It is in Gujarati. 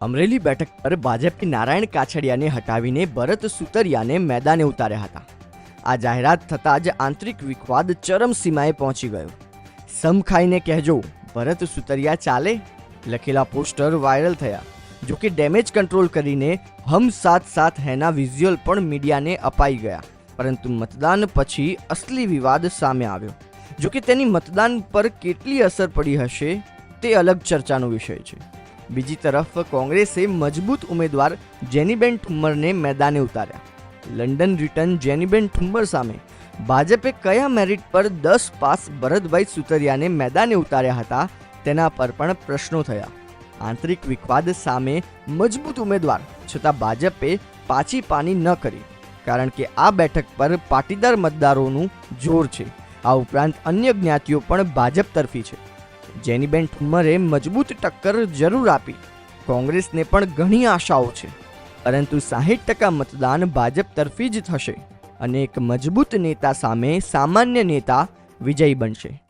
અમરેલી બેઠક પર ભાજપે નારાયણ કાછડિયાને હટાવીને ભરત સુતરિયાને મેદાને ઉતાર્યા હતા. આ જાહેરાત થતાં જ આંતરિક વિખવાદ ચરમસીમાએ પહોંચી ગયો. સમખાઈને કહેજો, ભરત સુતરિયા ચાલે? લખેલા પોસ્ટર વાયરલ થયા. જોકે ડેમેજ કંટ્રોલ કરીને હમ સાથ સાથ હેના વિઝ્યુઅલ પણ મીડિયાને અપાઈ ગયા. પરંતુ મતદાન પછી અસલી વિવાદ સામે આવ્યો. જોકે તેની મતદાન પર કેટલી અસર પડી હશે તે અલગ ચર્ચાનો વિષય છે. બીજી તરફ કોંગ્રેસે મજબૂત ઉમેદવાર જેનીબેન ઠુમ્મરને મેદાને ઉતાર્યા. લંડન રિટર્ન જેનીબેન ઠુમ્મર સામે ભાજપે કયા મેરિટ પર દસ પાસ ભરતભાઈ સુતરિયાને મેદાને ઉતાર્યા હતા તેના પર પણ પ્રશ્નો થયા. આંતરિક વિખવાદ સામે મજબૂત ઉમેદવાર છતાં ભાજપે પાછી પાની ન કરી, કારણ કે આ બેઠક પર પાટીદાર મતદારોનું જોર છે. આ ઉપરાંત અન્ય જ્ઞાતિઓ પણ ભાજપ તરફી છે. જેનીબેન ઠુમ્મરે મજબૂત ટક્કર જરૂર આપી. કોંગ્રેસને પણ ઘણી આશાઓ છે. પરંતુ સાહીઠ ટકા મતદાન ભાજપ તરફી જ થશે અને એક મજબૂત નેતા સામે સામાન્ય નેતા વિજયી બનશે.